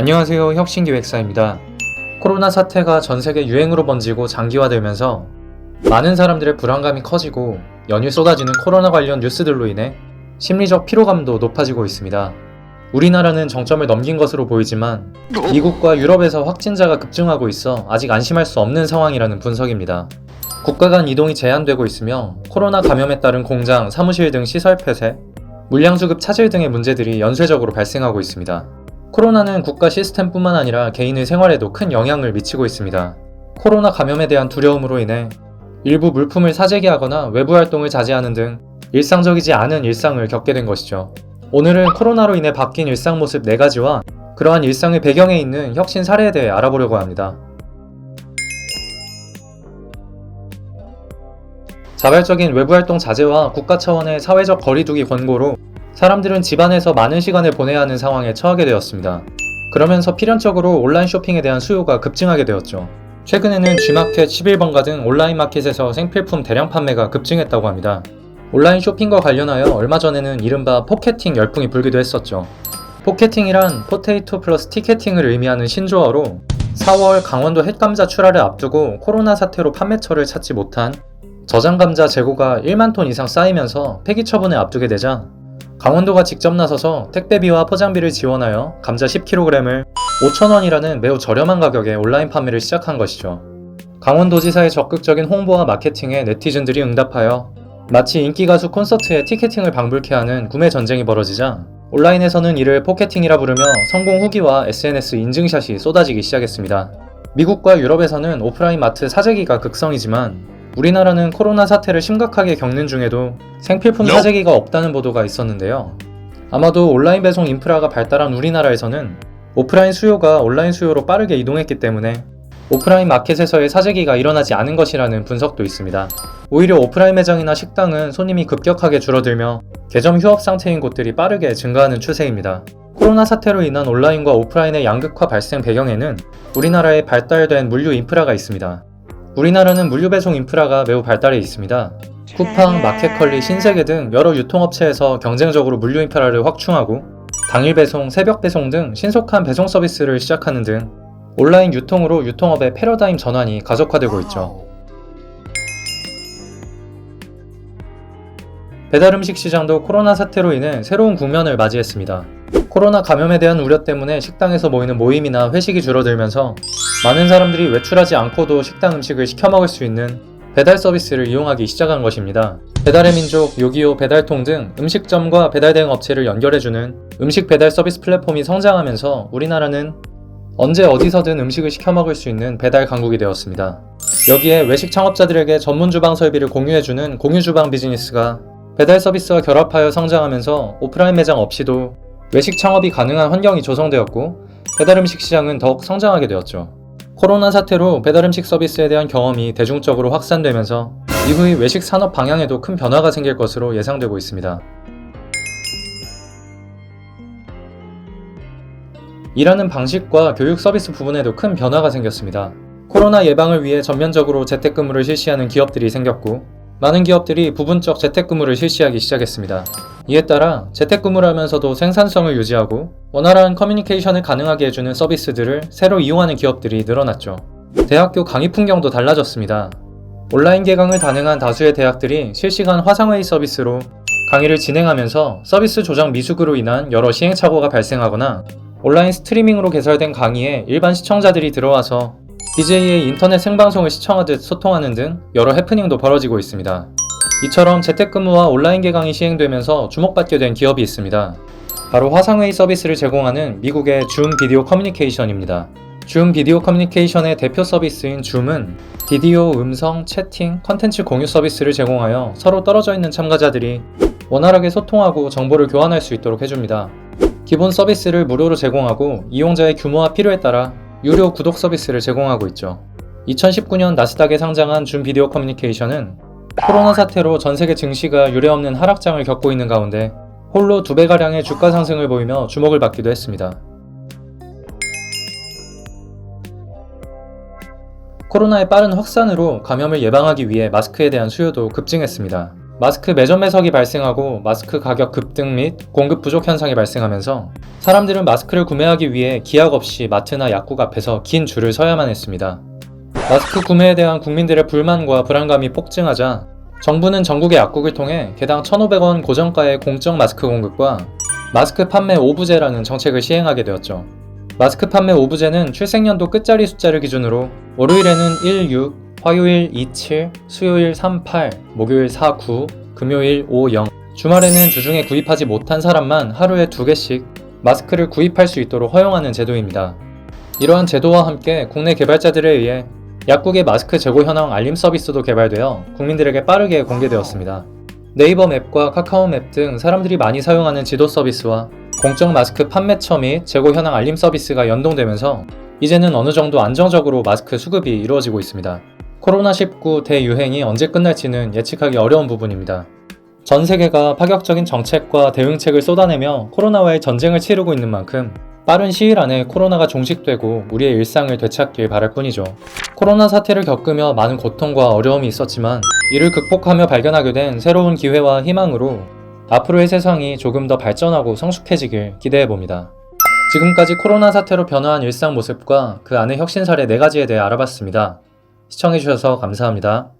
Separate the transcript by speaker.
Speaker 1: 안녕하세요. 혁신기획사입니다. 코로나 사태가 전 세계 유행으로 번지고 장기화되면서 많은 사람들의 불안감이 커지고 연일 쏟아지는 코로나 관련 뉴스들로 인해 심리적 피로감도 높아지고 있습니다. 우리나라는 정점을 넘긴 것으로 보이지만 미국과 유럽에서 확진자가 급증하고 있어 아직 안심할 수 없는 상황이라는 분석입니다. 국가 간 이동이 제한되고 있으며 코로나 감염에 따른 공장, 사무실 등 시설 폐쇄, 물량 수급 차질 등의 문제들이 연쇄적으로 발생하고 있습니다. 코로나는 국가 시스템뿐만 아니라 개인의 생활에도 큰 영향을 미치고 있습니다. 코로나 감염에 대한 두려움으로 인해 일부 물품을 사재기 하거나 외부 활동을 자제하는 등 일상적이지 않은 일상을 겪게 된 것이죠. 오늘은 코로나로 인해 바뀐 일상 모습 4가지와 그러한 일상의 배경에 있는 혁신 사례에 대해 알아보려고 합니다. 자발적인 외부 활동 자제와 국가 차원의 사회적 거리두기 권고로 사람들은 집안에서 많은 시간을 보내야 하는 상황에 처하게 되었습니다. 그러면서 필연적으로 온라인 쇼핑에 대한 수요가 급증하게 되었죠. 최근에는 G마켓, 11번가 등 온라인 마켓에서 생필품 대량 판매가 급증했다고 합니다. 온라인 쇼핑과 관련하여 얼마 전에는 이른바 포켓팅 열풍이 불기도 했었죠. 포켓팅이란 포테이토 플러스 티켓팅을 의미하는 신조어로 4월 강원도 햇감자 출하를 앞두고 코로나 사태로 판매처를 찾지 못한 저장 감자 재고가 1만 톤 이상 쌓이면서 폐기 처분을 앞두게 되자 강원도가 직접 나서서 택배비와 포장비를 지원하여 감자 10kg을 5,000원이라는 매우 저렴한 가격에 온라인 판매를 시작한 것이죠. 강원도지사의 적극적인 홍보와 마케팅에 네티즌들이 응답하여 마치 인기 가수 콘서트에 티켓팅을 방불케 하는 구매 전쟁이 벌어지자 온라인에서는 이를 포켓팅이라 부르며 성공 후기와 SNS 인증샷이 쏟아지기 시작했습니다. 미국과 유럽에서는 오프라인 마트 사재기가 극성이지만 우리나라는 코로나 사태를 심각하게 겪는 중에도 생필품 사재기가 없다는 보도가 있었는데요. 아마도 온라인 배송 인프라가 발달한 우리나라에서는 오프라인 수요가 온라인 수요로 빠르게 이동했기 때문에 오프라인 마켓에서의 사재기가 일어나지 않은 것이라는 분석도 있습니다. 오히려 오프라인 매장이나 식당은 손님이 급격하게 줄어들며 개점 휴업 상태인 곳들이 빠르게 증가하는 추세입니다. 코로나 사태로 인한 온라인과 오프라인의 양극화 발생 배경에는 우리나라의 발달된 물류 인프라가 있습니다. 우리나라는 물류 배송 인프라가 매우 발달해 있습니다. 쿠팡, 마켓컬리, 신세계 등 여러 유통업체에서 경쟁적으로 물류 인프라를 확충하고 당일 배송, 새벽 배송 등 신속한 배송 서비스를 시작하는 등 온라인 유통으로 유통업의 패러다임 전환이 가속화되고 있죠. 배달 음식 시장도 코로나 사태로 인해 새로운 국면을 맞이했습니다. 코로나 감염에 대한 우려 때문에 식당에서 모이는 모임이나 회식이 줄어들면서 많은 사람들이 외출하지 않고도 식당 음식을 시켜 먹을 수 있는 배달 서비스를 이용하기 시작한 것입니다. 배달의 민족, 요기요, 배달통 등 음식점과 배달 대행 업체를 연결해주는 음식 배달 서비스 플랫폼이 성장하면서 우리나라는 언제 어디서든 음식을 시켜 먹을 수 있는 배달 강국이 되었습니다. 여기에 외식 창업자들에게 전문 주방 설비를 공유해주는 공유 주방 비즈니스가 배달 서비스와 결합하여 성장하면서 오프라인 매장 없이도 외식 창업이 가능한 환경이 조성되었고 배달 음식 시장은 더욱 성장하게 되었죠. 코로나 사태로 배달 음식 서비스에 대한 경험이 대중적으로 확산되면서 이후의 외식 산업 방향에도 큰 변화가 생길 것으로 예상되고 있습니다. 일하는 방식과 교육 서비스 부분에도 큰 변화가 생겼습니다. 코로나 예방을 위해 전면적으로 재택근무를 실시하는 기업들이 생겼고 많은 기업들이 부분적 재택근무를 실시하기 시작했습니다. 이에 따라 재택근무를 하면서도 생산성을 유지하고 원활한 커뮤니케이션을 가능하게 해주는 서비스들을 새로 이용하는 기업들이 늘어났죠. 대학교 강의 풍경도 달라졌습니다. 온라인 개강을 단행한 다수의 대학들이 실시간 화상회의 서비스로 강의를 진행하면서 서비스 조작 미숙으로 인한 여러 시행착오가 발생하거나 온라인 스트리밍으로 개설된 강의에 일반 시청자들이 들어와서 DJ의 인터넷 생방송을 시청하듯 소통하는 등 여러 해프닝도 벌어지고 있습니다. 이처럼 재택근무와 온라인 개강이 시행되면서 주목받게 된 기업이 있습니다. 바로 화상회의 서비스를 제공하는 미국의 줌 비디오 커뮤니케이션입니다. 줌 비디오 커뮤니케이션의 대표 서비스인 줌은 비디오, 음성, 채팅, 컨텐츠 공유 서비스를 제공하여 서로 떨어져 있는 참가자들이 원활하게 소통하고 정보를 교환할 수 있도록 해줍니다. 기본 서비스를 무료로 제공하고 이용자의 규모와 필요에 따라 유료 구독 서비스를 제공하고 있죠. 2019년 나스닥에 상장한 줌 비디오 커뮤니케이션은 코로나 사태로 전 세계 증시가 유례없는 하락장을 겪고 있는 가운데 홀로 두 배가량의 주가 상승을 보이며 주목을 받기도 했습니다. 코로나의 빠른 확산으로 감염을 예방하기 위해 마스크에 대한 수요도 급증했습니다. 마스크 매점 매석이 발생하고 마스크 가격 급등 및 공급 부족 현상이 발생하면서 사람들은 마스크를 구매하기 위해 기약 없이 마트나 약국 앞에서 긴 줄을 서야만 했습니다. 마스크 구매에 대한 국민들의 불만과 불안감이 폭증하자 정부는 전국의 약국을 통해 개당 1,500원 고정가의 공적 마스크 공급과 마스크 판매 오부제라는 정책을 시행하게 되었죠. 마스크 판매 오부제는 출생연도 끝자리 숫자를 기준으로 월요일에는 16, 화요일 27, 수요일 38, 목요일 49, 금요일 50, 주말에는 주중에 구입하지 못한 사람만 하루에 두 개씩 마스크를 구입할 수 있도록 허용하는 제도입니다. 이러한 제도와 함께 국내 개발자들에 의해 약국의 마스크 재고 현황 알림 서비스도 개발되어 국민들에게 빠르게 공개되었습니다. 네이버 맵과 카카오 맵 등 사람들이 많이 사용하는 지도 서비스와 공적 마스크 판매처 및 재고 현황 알림 서비스가 연동되면서 이제는 어느 정도 안정적으로 마스크 수급이 이루어지고 있습니다. 코로나19 대유행이 언제 끝날지는 예측하기 어려운 부분입니다. 전 세계가 파격적인 정책과 대응책을 쏟아내며 코로나와의 전쟁을 치르고 있는 만큼 빠른 시일 안에 코로나가 종식되고 우리의 일상을 되찾길 바랄 뿐이죠. 코로나 사태를 겪으며 많은 고통과 어려움이 있었지만 이를 극복하며 발견하게 된 새로운 기회와 희망으로 앞으로의 세상이 조금 더 발전하고 성숙해지길 기대해 봅니다. 지금까지 코로나 사태로 변화한 일상 모습과 그 안의 혁신 사례 4가지에 대해 알아봤습니다. 시청해주셔서 감사합니다.